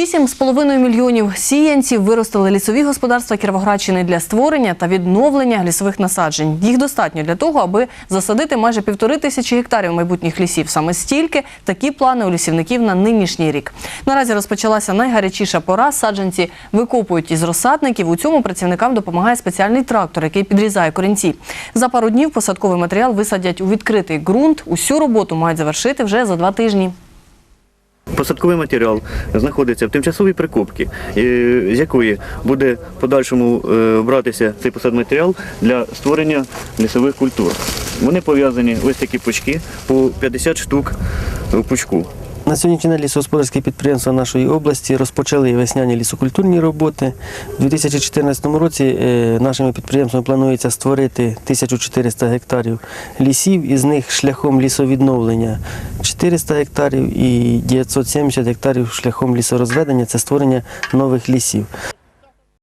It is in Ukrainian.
8,5 мільйонів сіянців виростили лісові господарства Кіровоградщини для створення та відновлення лісових насаджень. Їх достатньо для того, аби засадити майже півтори тисячі гектарів майбутніх лісів. Саме стільки такі плани у лісівників на нинішній рік. Наразі розпочалася найгарячіша пора. Саджанці викопують із розсадників. У цьому працівникам допомагає спеціальний трактор, який підрізає корінці. За пару днів посадковий матеріал висадять у відкритий ґрунт. Усю роботу мають завершити вже за два тижні. Посадковий матеріал знаходиться в тимчасовій прикопці, е, з якої буде в подальшому е, братися цей посадматеріал для створення лісових культур. Вони пов'язані ось такі пучки по 50 штук в пучку. На сьогоднішній день лісогосподарські підприємства нашої області розпочали весняні лісокультурні роботи. У 2014 році е, нашими підприємствами планується створити 1400 гектарів лісів, із них шляхом лісовідновлення 400 гектарів і 970 гектарів шляхом лісорозведення це створення нових лісів.